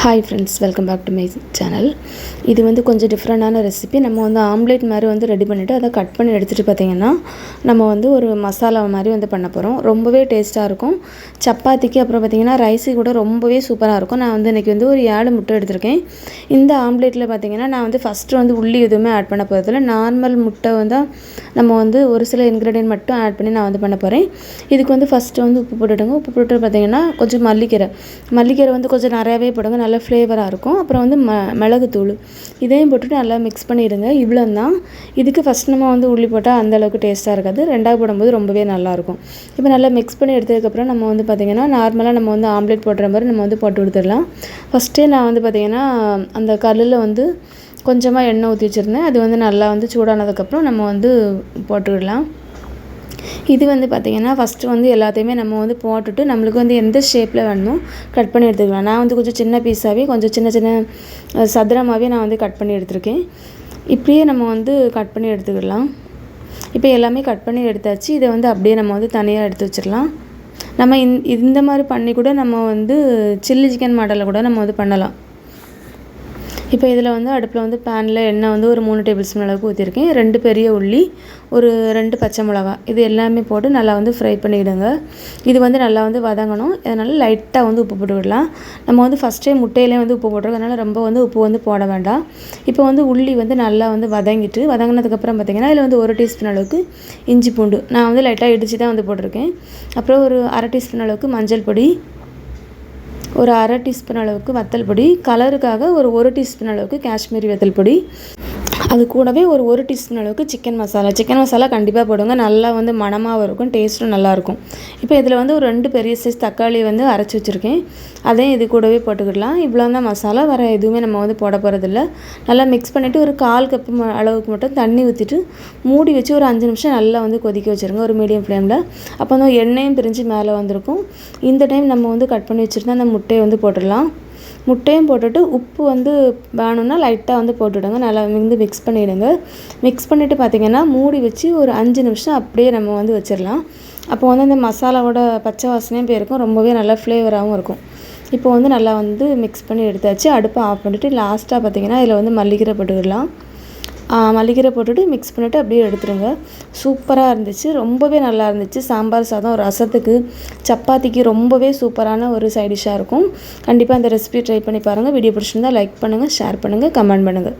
Hi friends welcome back to my channel இது வந்து கொஞ்சம் டிஃப்ரெண்டான ரெசிபி நம்ம வந்து ஆம்லேட் மாதிரி வந்து ரெடி பண்ணிவிட்டு அதை கட் பண்ணி எடுத்துகிட்டு பார்த்தீங்கன்னா நம்ம வந்து ஒரு மசாலா மாதிரி வந்து பண்ண போகிறோம் ரொம்பவே டேஸ்ட்டாக இருக்கும். சப்பாத்திக்கு அப்புறம் பார்த்தீங்கன்னா ரைஸுக்கு கூட ரொம்பவே சூப்பராக இருக்கும். நான் வந்து இன்றைக்கி வந்து ஒரு ஏழு முட்டை எடுத்திருக்கேன். இந்த ஆம்லேட்டில் பார்த்தீங்கன்னா நான் வந்து ஃபஸ்ட்டு வந்து உள்ளி எதுவுமே ஆட் பண்ண போகிறதில்ல நார்மல் முட்டை வந்து நம்ம வந்து ஒரு சில இன்க்ரீடியன்ட் மட்டும் ஆட் பண்ணி நான் வந்து பண்ண போகிறேன் இதுக்கு வந்து ஃபஸ்ட்டு வந்து உப்பு போட்டுவிடுங்க உப்பு போட்டு பார்த்தீங்கன்னா கொஞ்சம் மல்லிக்கீரை மல்லிக்கீரை வந்து கொஞ்சம் நிறையாவே போடுங்க. நல்ல ஃப்ளேவராக இருக்கும். அப்புறம் வந்து ம மிளகுத்தூள். இதையும் போட்டுட்டு நல்லா மிக்ஸ் பண்ணிடுங்க. இவ்வளோ தான் இதுக்கு ஃபஸ்ட் நம்ம வந்து உள்ளி போட்டால் அந்தளவுக்கு டேஸ்ட்டாக இருக்காது. ரெண்டாவது போடும்போது ரொம்பவே நல்லாயிருக்கும் இப்போ நல்லா மிக்ஸ் பண்ணி எடுத்ததுக்கப்புறம் நம்ம வந்து பார்த்திங்கன்னா நார்மலாக நம்ம வந்து ஆம்லேட் போடுற மாதிரி நம்ம வந்து போட்டு கொடுத்துடலாம். ஃபஸ்ட்டே நான் வந்து பார்த்திங்கன்னா அந்த கல்லில் வந்து கொஞ்சமாக எண்ணெய் ஊற்றி வச்சுருந்தேன். அது வந்து நல்லா வந்து சூடானதுக்கப்புறம் நம்ம வந்து போட்டுவிடலாம் இது வந்து பார்த்திங்கன்னா ஃபஸ்ட்டு வந்து எல்லாத்தையுமே நம்ம வந்து போட்டுட்டு நம்மளுக்கு வந்து எந்த ஷேப்பில் வேணுமோ கட் பண்ணி எடுத்துக்கலாம். நான் வந்து கொஞ்சம் சின்ன பீஸாகவே கொஞ்சம் சின்ன சின்ன சதுரமாகவே நான் வந்து கட் பண்ணி எடுத்திருக்கேன். இப்படியே நம்ம வந்து கட் பண்ணி எடுத்துக்கிடலாம் இப்போ எல்லாமே கட் பண்ணி எடுத்தாச்சு. இதை வந்து அப்படியே நம்ம வந்து தனியாக எடுத்து வச்சிடலாம். நம்ம இந்த மாதிரி பண்ணி கூட நம்ம வந்து சில்லி சிக்கன் மாடலில் கூட நம்ம வந்து பண்ணலாம். இப்போ இதில் வந்து அடுப்பில் வந்து பேனில் எண்ணெய் வந்து ஒரு மூணு டேபிள் ஸ்பூன் அளவுக்கு ஊற்றிருக்கேன். ரெண்டு பெரிய உள்ளி ஒரு ரெண்டு பச்சை மிளகா. இது எல்லாமே போட்டு நல்லா வந்து ஃப்ரை பண்ணிவிடுங்க இது வந்து நல்லா வந்து வதங்கணும். அதனால் லைட்டாக வந்து உப்பு போட்டு விடலாம். நம்ம வந்து ஃபஸ்ட்டே முட்டையிலே வந்து உப்பு போட்டுருக்கோம். அதனால் ரொம்ப வந்து உப்பு வந்து போட வேண்டாம். இப்போ வந்து உள்ளி வந்து நல்லா வந்து வதங்கிட்டு வதங்கினதுக்கப்புறம் பார்த்திங்கன்னா இதில் வந்து ஒரு டீஸ்பூன் அளவுக்கு இஞ்சி பூண்டு. நான் வந்து லைட்டாக இடித்து தான் வந்து போட்டிருக்கேன். அப்புறம் ஒரு அரை டீஸ்பூன் அளவுக்கு மஞ்சள் பொடி ஒரு அரை டீஸ்பூன் அளவுக்கு வத்தல் பொடி கலருக்காக ஒரு ஒரு டீஸ்பூன் அளவுக்கு காஷ்மீரி வத்தல் பொடி. அது கூடவே ஒரு ஒரு டீஸ்பூன் அளவுக்கு சிக்கன் மசாலா சிக்கன் மசாலா கண்டிப்பாக போடுங்க. நல்லா வந்து மணமாகவும் இருக்கும் டேஸ்ட்டும் நல்லாயிருக்கும் இப்போ இதில் வந்து ஒரு ரெண்டு பெரிய சைஸ் தக்காளி வந்து அரைச்சி வச்சுருக்கேன். அதையும் இது கூடவே போட்டுக்கிடலாம். இவ்வளோ தான் மசாலா வேறு எதுவுமே நம்ம வந்து போட போகிறதில்ல நல்லா மிக்ஸ் பண்ணிவிட்டு ஒரு கால் கப்பு அளவுக்கு மட்டும் தண்ணி ஊற்றிட்டு மூடி வச்சு ஒரு அஞ்சு நிமிஷம் நல்லா வந்து கொதிக்க வச்சுருங்க. ஒரு மீடியம் ஃப்ளேமில் அப்போ வந்து எண்ணெயும் பிரிஞ்சு மேலே வந்திருக்கும். இந்த டைம் நம்ம வந்து கட் பண்ணி வச்சுருந்தா அந்த முட்டையை வந்து போட்டுடலாம். முட்டையும் போட்டுட்டு உப்பு வந்து வேணும்னா லைட்டாக வந்து போட்டுவிடுங்க நல்லா வந்து மிக்ஸ் பண்ணிவிடுங்க மிக்ஸ் பண்ணிவிட்டு பார்த்திங்கன்னா மூடி வச்சு ஒரு அஞ்சு நிமிஷம் அப்படியே நம்ம வந்து வச்சிடலாம். அப்போ வந்து அந்த மசாலாவோட பச்சை வாசனையும் போயிருக்கும். ரொம்பவே நல்லா ஃப்ளேவராகவும் இருக்கும். இப்போ வந்து நல்லா வந்து மிக்ஸ் பண்ணி எடுத்தாச்சு. அடுப்பை ஆஃப் பண்ணிவிட்டு லாஸ்ட்டாக பார்த்திங்கன்னா இதில் வந்து மல்லிகீரை போட்டுக்கிடலாம் மல்லிகீரை போட்டுட்டு மிக்ஸ் பண்ணிவிட்டு அப்படியே எடுத்துருங்க. சூப்பராக இருந்துச்சு. ரொம்பவே நல்லா இருந்துச்சு. சாம்பார் சாதம் ரசத்துக்கு சப்பாத்திக்கு ரொம்பவே சூப்பரான ஒரு சைடிஷ்ஷாக இருக்கும். கண்டிப்பாக அந்த ரெசிபி ட்ரை பண்ணி பாருங்கள் வீடியோ பிடிச்சிருந்தால் லைக் பண்ணுங்கள் ஷேர் பண்ணுங்கள் கமெண்ட் பண்ணுங்கள்